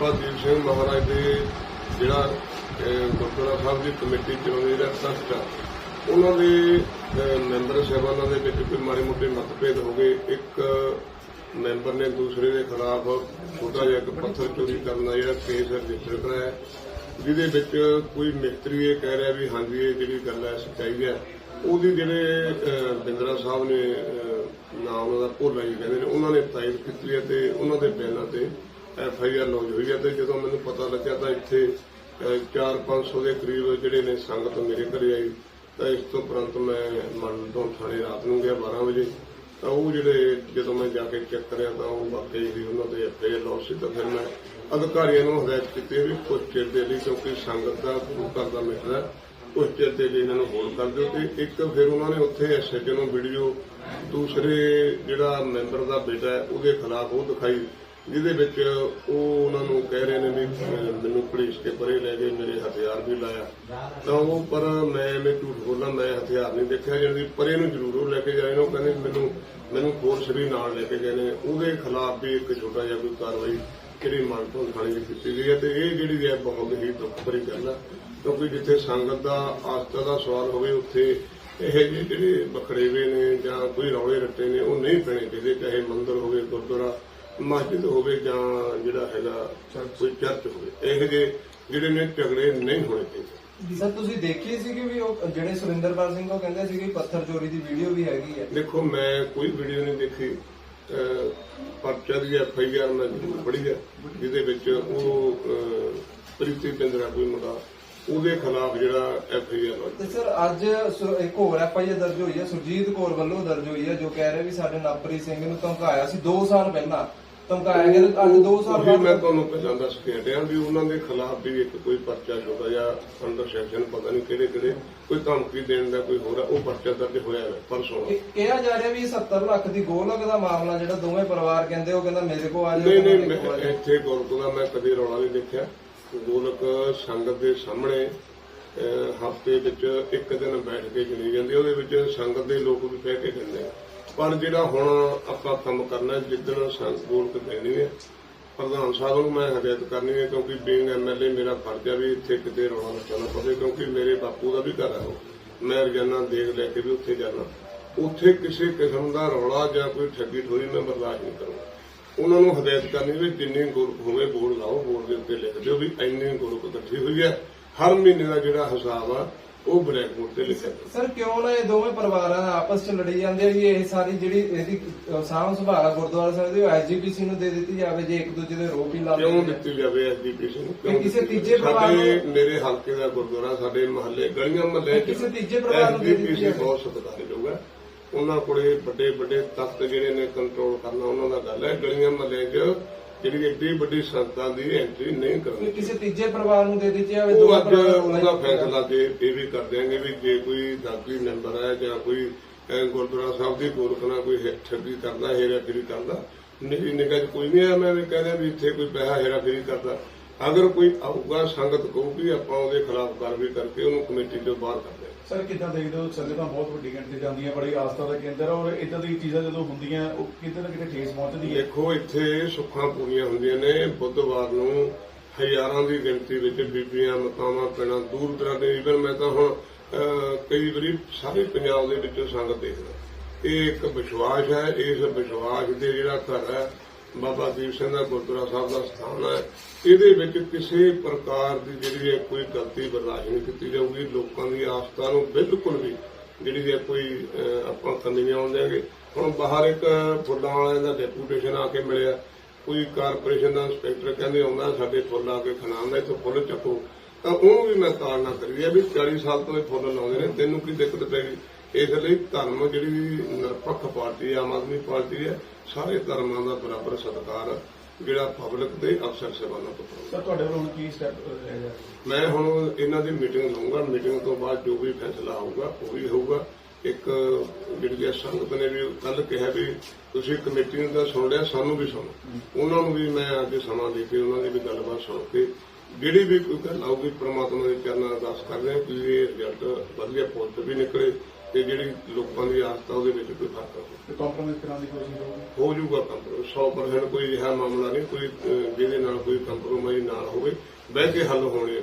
ਬਾਬਾ ਦੀਪ ਸਿੰਘ ਮਹਾਰਾਜ ਦੇ ਜਿਹੜਾ ਗੁਰਦੁਆਰਾ ਸਾਹਿਬ ਦੀ ਕਮੇਟੀ ਚਲਾਉਂਦੀ ਦਾ ਟਰਸਟ ਉਹਨਾਂ ਦੇ ਮੈਂਬਰ ਸਾਹਿਬਾਨਾਂ ਦੇ ਵਿੱਚ ਕੋਈ ਮਾੜੇ ਮੋਟੇ ਮਤਭੇਦ ਹੋ ਗਏ। ਇੱਕ ਮੈਂਬਰ ਨੇ ਦੂਸਰੇ ਦੇ ਖਿਲਾਫ ਛੋਟਾ ਜਿਹਾ ਇੱਕ ਪੱਥਰ ਚੋਰੀ ਕਰਨ ਦਾ ਜਿਹੜਾ ਕੇਸ ਰਜਿਸਟਰ ਕਰਾਇਆ। ਜਿਹਦੇ ਵਿੱਚ ਕੋਈ ਮਿਸਤਰੀ ਇਹ ਕਹਿ ਰਿਹਾ ਵੀ ਹਾਂਜੀ ਇਹ ਜਿਹੜੀ ਗੱਲ ਹੈ ਸੱਚਾਈ ਹੈ। ਉਹਦੀ ਜਿਹੜੇ ਬਿੰਦਰਾ ਸਾਹਿਬ ਨੇ ਅਹ, ਨਾਮ ਉਹਦਾ ਭੋਲਾ ਜੀ ਕਹਿੰਦੇ ਨੇ ਉਹਨਾਂ ਨੇ ਤਾਇਦ ਕੀਤੀ ਹੈ ਤੇ ਉਹਨਾਂ ਦੇ ਬਿਆਨਾਂ ਤੇ ਐਫ ਆਈ ਆਰ ਲੌਂਜ ਹੋਈ ਹੈ ਤੇ ਜਦੋਂ ਮੈਨੂੰ ਪਤਾ ਲੱਗਿਆ ਤਾਂ ਇੱਥੇ 4-500 ਦੇ ਕਰੀਬ ਜਿਹੜੇ ਨੇ ਸੰਗਤ ਮੇਰੇ ਘਰੇ ਆਈ। ਤਾਂ ਇਸ ਤੋਂ ਉਪਰੰਤ ਮੈਂ ਮੰਨ ਤੋਂ ਥਾਣੇ ਰਾਤ ਨੂੰ ਗਿਆ 12 ਵਜੇ। ਤਾਂ ਉਹ ਜਿਹੜੇ ਜਦੋਂ ਮੈਂ ਜਾ ਕੇ ਚੈੱਕ ਕਰਿਆ ਤਾਂ ਉਹ ਵਾਕਈ ਹੀ ਉਹਨਾਂ ਦੇ ਐਫ ਆਈ ਆਰ ਲੌਂਜ ਸੀ ਤਾਂ ਫਿਰ ਮੈਂ ਅਧਿਕਾਰੀਆਂ ਨੂੰ ਹਦਾਇਤ ਕੀਤੀ ਵੀ ਕੁਝ ਚਿਰ ਦੇ ਲਈ ਕਿਉਂਕਿ ਸੰਗਤ ਦਾ, ਗੁਰੂ ਘਰ ਦਾ ਮਿੱਤਰ ਹੈ ਉਸ ਚਿਰ ਦੇ ਲਈ ਇਹਨਾਂ ਨੂੰ ਹੋਲਡ ਕਰ ਦਿਓ ਤੇ ਇੱਕ ਫਿਰ ਉਹਨਾਂ ਨੇ ਉੱਥੇ ਐਸਐਚਓ ਨੂੰ ਵੀਡੀਓ ਦੂਸਰੇ ਜਿਹੜਾ ਮੈਂਬਰ ਦਾ ਬੇਟਾ ਉਹਦੇ ਖਿਲਾਫ ਉਹ ਦਿਖਾਈ। ਜਿਹਦੇ ਵਿੱਚ ਉਹ ਉਹਨਾਂ ਨੂੰ ਕਹਿ ਰਹੇ ਨੇ ਵੀ ਮੈਨੂੰ ਪੁਲਿਸ ਕੇ ਪਰੇ ਲੈ ਗਏ ਮੇਰੇ ਹਥਿਆਰ ਵੀ ਲਾਇਆ। ਤਾਂ ਉਹ ਪਰ ਮੈਂ ਐਵੇਂ ਝੂਠ ਬੋਲਾਂ ਮੈਂ ਹਥਿਆਰ ਨਹੀਂ ਦੇਖਿਆ ਜਿਹਦੀ ਪਰੇ ਨੂੰ ਜ਼ਰੂਰ ਉਹ ਲੈ ਕੇ ਜਾਏ ਨੇ, ਉਹ ਕਹਿੰਦੇ ਮੈਨੂੰ ਮੈਨੂੰ ਫੋਰਸ ਵੀ ਨਾਲ ਲੈ ਕੇ ਗਏ ਨੇ। ਉਹਦੇ ਖਿਲਾਫ ਵੀ ਇੱਕ ਛੋਟਾ ਜਿਹਾ ਕੋਈ ਕਾਰਵਾਈ ਜਿਹੜੀ ਮਨਪੁਰ ਥਾਣੇ ਵਿੱਚ ਕੀਤੀ ਗਈ ਹੈ ਤੇ ਇਹ ਜਿਹੜੀ ਹੈ ਬਹੁਤ ਹੀ ਦੁੱਖ ਭਰੀ ਗੱਲ ਹੈ ਕਿਉਂਕਿ ਜਿੱਥੇ ਸੰਗਤ ਦਾ ਆਸਥਾ ਦਾ ਸਵਾਲ ਹੋਵੇ, ਉੱਥੇ ਇਹ ਜਿਹੇ ਜਿਹੜੇ ਬਖੜੇਵੇ ਨੇ ਜਾਂ ਕੋਈ ਰੌਲੇ ਰੱਟੇ ਨੇ, ਉਹ ਨਹੀਂ ਪੈਣੇ ਚਾਹੀਦੇ, ਚਾਹੇ ਮੰਦਿਰ ਹੋਵੇ, ਗੁਰਦੁਆਰਾ ਮਸਜਿਦ ਹੋਵੇ ਜਾਂ ਜਿਹੜਾ ਹੈਗਾ ਕੋਈ ਚਰਚ ਹੋਵੇ ਇਹ ਜਿਹੇ ਜਿਹੜੇ ਨੇ ਝਗੜੇ ਨਹੀਂ ਹੋਣੇ ਚਾਹੀਦੇ। ਸਰ ਤੁਸੀਂ ਦੇਖੀ ਸੀ ਕਿ ਵੀ ਉਹ ਜਿਹੜੇ ਸੁਰਿੰਦਰਪਾਲ ਸਿੰਘ ਉਹ ਕਹਿੰਦੇ ਸੀ ਕਿ ਪੱਥਰ ਚੋਰੀ ਦੀ ਵੀਡੀਓ ਵੀ ਹੈਗੀ ਹੈ? ਦੇਖੋ ਮੈਂ ਕੋਈ ਵੀਡੀਓ ਨਹੀਂ ਦੇਖੀ। ਪਰਚਾ ਦੀ ਐਫ ਆਈ ਆਰ ਮੈਂ ਜ਼ਰੂਰ ਪੜ੍ਹੀ ਹੈ ਜਿਹਦੇ ਵਿੱਚ ਉਹ ਪ੍ਰੀਤੀ ਪਿੰਦਰਾ ਕੋਈ ਮੁੰਡਾ ਉਹਦੇ ਖਿਲਾਫ ਜਿਹੜਾ ਐਫ ਆਈ ਆਰ ਤੇ ਸਰ ਅੱਜ ਇੱਕ ਹੋਰ ਐਫ ਆਈ ਆਰ ਦਰਜ ਹੋਈ ਹੈ ਸੁਰਜੀਤ ਕੌਰ ਵੱਲੋਂ ਦਰਜ ਹੋਈ ਹੈ ਜੋ ਕਹਿ ਰਹੇ ਵੀ ਸਾਡੇ ਨਾਪਰੀ ਸਿੰਘ ਨੂੰ ਧਮਕਾਇਆ ਸੀ 2 ਸਾਲ ਪਹਿਲਾਂ। ਧਮਕਾਇਆ ਗਿਆ ਤੇ ਅੱਜ 2 ਸਾਲ ਉਹੀ ਮੈਂ ਬਾਅਦ ਤੁਹਾਨੂੰ ਪਹਿਲਾਂ ਦੱਸ ਕੇ ਹਟਿਆ ਵੀ ਉਹਨਾਂ ਦੇ ਖਿਲਾਫ ਵੀ ਇੱਕ ਕੋਈ ਪਰਚਾ ਛੋਟਾ ਜਿਹਾ ਅੰਡਰ ਸੈਕਸ਼ਨ ਪਤਾ ਨਹੀਂ ਕਿਹੜੇ ਕਿਹੜੇ ਕੋਈ ਧਮਕੀ ਦੇਣ ਦਾ ਕੋਈ ਹੋਰ ਹੈ ਉਹ ਪਰਚਾ ਦਰਜ ਹੋਇਆ ਹੈ ਪਰਸੋਂ ਇਹ ਕਿਹਾ ਜਾ ਰਿਹਾ ਵੀ ਇਹ 70 ਲੱਖ ਦੀ ਗੋਲਕ ਦਾ ਮਾਮਲਾ ਜਿਹੜਾ ਦੋਵੇਂ ਪਰਿਵਾਰ ਕਹਿੰਦੇ ਉਹ ਕਹਿੰਦਾ ਮੇਰੇ ਕੋਲ ਆ ਜਾਓ ਨਹੀਂ ਨਹੀਂ ਮੇਰੇ ਕੋਲ ਆ ਮੈਂ ਜਾਓ। ਇੱਥੇ ਗੁਰਦੁਆਰਾ ਦਾ ਮੈਂ ਕਦੇ ਰੌਲਾ ਨਹੀਂ ਦੇਖਿਆ ਗੋਲਕ ਸੰਗਤ ਦੇ ਸਾਹਮਣੇ ਹਫ਼ਤੇ ਵਿੱਚ ਇੱਕ ਦਿਨ ਬੈਠ ਕੇ ਚਲੀ ਜਾਂਦੀ। ਉਹਦੇ ਵਿੱਚ ਸੰਗਤ ਦੇ ਲੋਕ ਵੀ ਬਹਿ ਕੇ ਜਾਂਦੇ ਆ ਪਰ ਜਿਹੜਾ ਹੁਣ ਆਪਾਂ ਕੰਮ ਕਰਨਾ ਜਿੱਦਣ ਸੰਗਤ ਦੇਣੀ ਹੈ ਪ੍ਰਧਾਨ ਸਾਹਿਬ ਨੂੰ ਮੈਂ ਹਦਾਇਤ ਕਰਨੀ ਹੈ, ਕਿਉਂਕਿ ਬੀਇੰਗ ਐਮਐਲਏ ਮੇਰਾ ਫਰਜ਼ ਹੈ ਵੀ ਇੱਥੇ ਕਿਤੇ ਰੌਲਾ ਰੱਖਣਾ ਨਾ ਪਵੇ, ਕਿਉਂਕਿ ਮੇਰੇ ਬਾਪੂ ਦਾ ਵੀ ਘਰ ਹੈ ਉਹ। ਮੈਂ ਰੋਜ਼ਾਨਾ ਦੇਖ ਲੈ ਕੇ ਵੀ ਉੱਥੇ ਜਾਣਾ ਉੱਥੇ ਕਿਸੇ ਕਿਸਮ ਦਾ ਰੌਲਾ ਜਾਂ ਕੋਈ ਠੱਗੀ ਠੋਰੀ ਮੈਂ ਬਰਦਾਸ਼ਤ ਨਹੀਂ ਕਰੂੰਗਾ। ਉਹਨਾਂ ਨੂੰ ਹਦਾਇਤ ਕਰਨੀ ਵੀ ਜਿੰਨੀ ਗੁਰਕ ਹੋਵੇ ਬੋਰਡ ਲਾਓ ਬੋਰਡ ਦੇ ਉੱਤੇ ਲਿਖ ਦਿਓ ਵੀ ਇੰਨੀ ਗੁਰਕ ਇਕੱਠੀ ਹੋਈ ਹੈ। ਹਰ ਮਹੀਨੇ ਦਾ ਜਿਹੜਾ ਹਿਸਾਬ ਆ ਉਹ ਬਲੈਕ ਬੋਰਡ ਤੇ ਲਿਖਿਆ। ਜਾਓ ਸਰ ਕਿਉਂ ਨਾ ਇਹ ਦੋਵੇਂ ਪਰਿਵਾਰਾਂ ਆਪਸ ਚ ਲੜੀ ਜਾਂਦੇ ਆ ਵੀ ਇਹ ਸਾਰੀ ਜਿਹੜੀ ਇਹਦੀ ਸਾਂਭ ਸੰਭਾਲ ਆ ਗੁਰਦੁਆਰਾ ਸਾਹਿਬ ਦੀ ਐਸਜੀਪੀਸੀ ਨੂੰ ਦੇ ਦਿੱਤੀ ਜਾਵੇ ਜੇ ਇੱਕ ਦੂਜੇ ਦੇ ਰੋਪ ਹੀ ਲਾ ਕਿਉਂ। ਦਿੱਤੀ ਜਾਵੇ ਐਜੂਕੇਸ਼ਨ ਨੂੰ? ਕਿ ਕਿਸੇ ਤੀਜੇ ਪਰਿਵਾਰ ਨੂੰ- ਮੇਰੇ ਹਲਕੇ ਦਾ ਗੁਰਦੁਆਰਾ ਸਾਡੇ ਮਹੱਲੇ ਗਲੀਆਂ ਮਹੱਲੇ ਕਿਸੇ ਤੀਜੇ ਪਰਿਵਾਰ ਨੂੰ ਦੇ ਦਿੱਤੀ SGPC ਜਾਵੇ। ਬਹੁਤ ਸਤਿਕਾਰਯੋਗ ਹੈ। ਉਹਨਾਂ ਕੋਲੇ ਵੱਡੇ ਵੱਡੇ ਤਖਤ ਜਿਹੜੇ ਨੇ ਕੰਟਰੋਲ ਕਰਨਾ ਉਹਨਾਂ ਦਾ ਗੱਲ ਹੈ। ਗਲੀਆਂ ਮਹੱਲੇ 'ਚ ਜਿਹੜੀ ਏਡੀ ਵੱਡੀ ਸੰਸਥਾ ਦੀ ਐਂਟਰੀ ਨਹੀਂ ਕਰਨੀ ਕਿਸੇ ਤੀਜੇ ਪਰਿਵਾਰ ਨੂੰ ਦੇ ਦਿੱਤੀ ਜਾਵੇ ਉਹ ਅੱਜ ਹੀ ਫੈਸਲਾ ਜੇ ਇਹ ਵੀ ਕਰ ਦਿਆਂਗੇ ਵੀ ਜੇ ਕੋਈ ਦਾਦੀ ਮੈਂਬਰ ਹੈ ਜਾਂ ਕੋਈ ਗੁਰਦੁਆਰਾ ਸਾਹਿਬ ਦੀ ਗੋਰਖ ਨਾਲ ਕੋਈ ਹੈ- ਠੱਗੀ ਕਰਦਾ ਹੇਰਾਫੇਰੀ ਕਰਦਾ ਮੇਰੀ ਨਿਗਾਹ ਕੋਈ ਨਹੀਂ ਆ ਮੈਂ ਵੀ ਕਹਿ ਰਿਹਾ ਵੀ ਇੱਥੇ ਕੋਈ ਪੈਸਾ ਹੇਰਾਫੇਰੀ ਕਰਦਾ। ਅਗਰ ਕੋਈ ਆਊਗਾ ਸੰਗਤ ਕਹੂਗੀ ਆਪਾਂ ਉਹਦੇ ਖਿਲਾਫ ਕਾਰਵਾਈ ਕਰਕੇ ਉਹਨੂੰ ਕਮੇਟੀ ਤੋਂ ਬਾਹਰ ਕਰ ਦਿਆਂਗੇ ਸਰ ਕਿੱਦਾਂ ਦੇਖਦੇ ਹੋ? ਸੰਗਤਾਂ ਬਹੁਤ ਵੱਡੀ ਗਿਣਤੀ ਜਾਂਦੀਆਂ ਬੜੀ ਆਸਥਾ ਦਾ ਕੇਂਦਰ ਔਰ ਇਦਾਂ ਦੀ ਚੀਜ਼ਾਂ ਜਦੋਂ ਹੁੰਦੀਆਂ ਉਹ ਕਿਤੇ ਨਾ ਕਿਤੇ ਠੇਸ ਪਹੁੰਚਦੀ ਹੈ। ਦੇਖੋ ਇੱਥੇ ਸੁੱਖਾਂ ਪੂਰੀਆਂ ਹੁੰਦੀਆਂ ਨੇ। ਬੁੱਧਵਾਰ ਨੂੰ ਹਜ਼ਾਰਾਂ ਦੀ ਗਿਣਤੀ ਵਿੱਚ ਬੀਬੀਆਂ ਮਾਤਾਵਾਂ ਪੈਣਾ ਦੂਰ ਦਰਾਡੇ ਦੇ ਇਵਨ ਮੈਂ ਤਾਂ ਹੁਣ ਕਈ ਵਾਰੀ ਸਾਰੇ ਪੰਜਾਬ ਦੇ ਵਿੱਚੋਂ ਸੰਗਤ ਦੇਖਦਾ। ਇਹ ਇੱਕ ਵਿਸ਼ਵਾਸ ਹੈ ਇਸ ਵਿਸ਼ਵਾਸ ਦੇ ਜਿਹੜਾ ਘਰ ਹੈ ਬਾਬਾ ਦੀਪ ਸਿੰਘ ਦਾ ਗੁਰਦੁਆਰਾ ਸਾਹਿਬ ਦਾ ਸਥਾਨ ਹੈ। ਇਹਦੇ ਵਿੱਚ ਕਿਸੇ ਪ੍ਰਕਾਰ ਦੀ ਜਿਹੜੀ ਹੈ ਕੋਈ ਗਲਤੀ ਬਰਦਾਸ਼ਤ ਨਹੀਂ ਕੀਤੀ ਜਾਊਗੀ। ਲੋਕਾਂ ਦੀ ਆਸਥਾ ਨੂੰ ਬਿਲਕੁਲ ਵੀ ਜਿਹੜੀ ਹੈ ਕੋਈ ਆਪਾਂ ਕਮੀ ਨਹੀਂ ਆਉਣ ਦੇਵਾਂਗੇ ਹੁਣ ਬਾਹਰ ਇੱਕ ਫੁੱਲਾਂ ਵਾਲਿਆਂ ਦਾ ਡੈਪੂਟੇਸ਼ਨ ਆ ਕੇ ਮਿਲਿਆ। ਕੋਈ ਕਾਰਪੋਰੇਸ਼ਨ ਦਾ ਇੰਸਪੈਕਟਰ ਕਹਿੰਦੇ ਆਉਂਦਾ, ਸਾਡੇ ਫੁੱਲ ਆ ਕੇ ਖਣਾਉਂਦਾ ਇੱਥੋਂ ਫੁੱਲ ਚੱਕੋ। ਤਾਂ ਉਹਨੂੰ ਵੀ ਮੈਂ ਤਾੜਨਾ ਕਰੀ ਹੈ ਵੀ 40 ਸਾਲ ਤੋਂ ਇਹ ਫੁੱਲ ਲਾਉਂਦੇ ਨੇ। ਤੈਨੂੰ ਕੀ ਦਿੱਕਤ ਪੈ ਗਈ? ਇਸ ਲਈ ਧਰਮ ਜਿਹੜੀ ਨਿਰਪੱਖ ਪਾਰਟੀ ਆਮ ਆਦਮੀ ਪਾਰਟੀ ਹੈ ਸਾਰੇ ਧਰਮਾਂ ਦਾ ਬਰਾਬਰ ਸਤਿਕਾਰ ਜਿਹੜਾ ਪਬਲਿਕ ਦੇ ਅਫਸਰ ਸੇਵਾਨਾਂ ਤੋਂ। ਸਰ ਤੁਹਾਡੇ ਵੱਲੋਂ ਕੀ ਸਟੈਪ ਮੈਂ ਹੁਣ ਇਹਨਾਂ ਦੀ ਮੀਟਿੰਗ ਲਵਾਂਗਾ ਮੀਟਿੰਗ ਤੋਂ ਬਾਅਦ ਜੋ ਵੀ ਫੈਸਲਾ ਆਊਗਾ ਉਹ ਵੀ ਹੋਊਗਾ। ਇੱਕ ਜਿਹੜੀ ਸੰਗਤ ਨੇ ਵੀ ਕੱਲ ਕਿਹਾ ਵੀ ਤੁਸੀਂ ਕਮੇਟੀ ਨੂੰ ਤਾਂ ਸੁਣ ਲਿਆ ਸਾਨੂੰ ਵੀ ਸੁਣੋ। ਉਹਨਾਂ ਨੂੰ ਵੀ ਮੈਂ ਅੱਜ ਸਮਾਂ ਦੇ ਕੇ ਉਹਨਾਂ ਦੀ ਵੀ ਗੱਲਬਾਤ ਸੁਣ ਕੇ ਜਿਹੜੀ ਵੀ ਕੋਈ ਗੱਲ ਆਊਗੀ ਪ੍ਰਮਾਤਮਾ ਦੇ ਚਰਨਾਂ ਅਰਦਾਸ ਕਰਦੇ ਹਾਂ ਕਿ ਇਹ ਰਿਜ਼ਲਟ ਵਧੀਆ ਪੋਜ਼ਿਟਿਵ ਵੀ ਨਿਕਲੇ। ਤੇ ਜਿਹੜੀ ਲੋਕਾਂ ਦੀ ਆਸਥਾ ਉਹਦੇ ਵਿੱਚ ਕੋਈ ਫ਼ਰਕ ਹੋਵੇ ਤੇ ਕੰਪਰੋਮਾਈਜ਼ ਕਰਾਉਣ ਦੀ ਕੋਸ਼ਿਸ਼ ਹੋਊਗੀ? ਹੋ ਜਾਊਗਾ ਕੰਪਰੋਮਾਈਜ਼ 100% ਕੋਈ ਅਜਿਹਾ ਮਾਮਲਾ ਨਹੀਂ ਕੋਈ ਜਿਹਦੇ ਨਾਲ ਕੋਈ ਕੰਪਰੋਮਾਈਜ਼ ਨਾ ਹੋਵੇ ਬਹਿ ਕੇ ਹੱਲ ਹੋਣੇ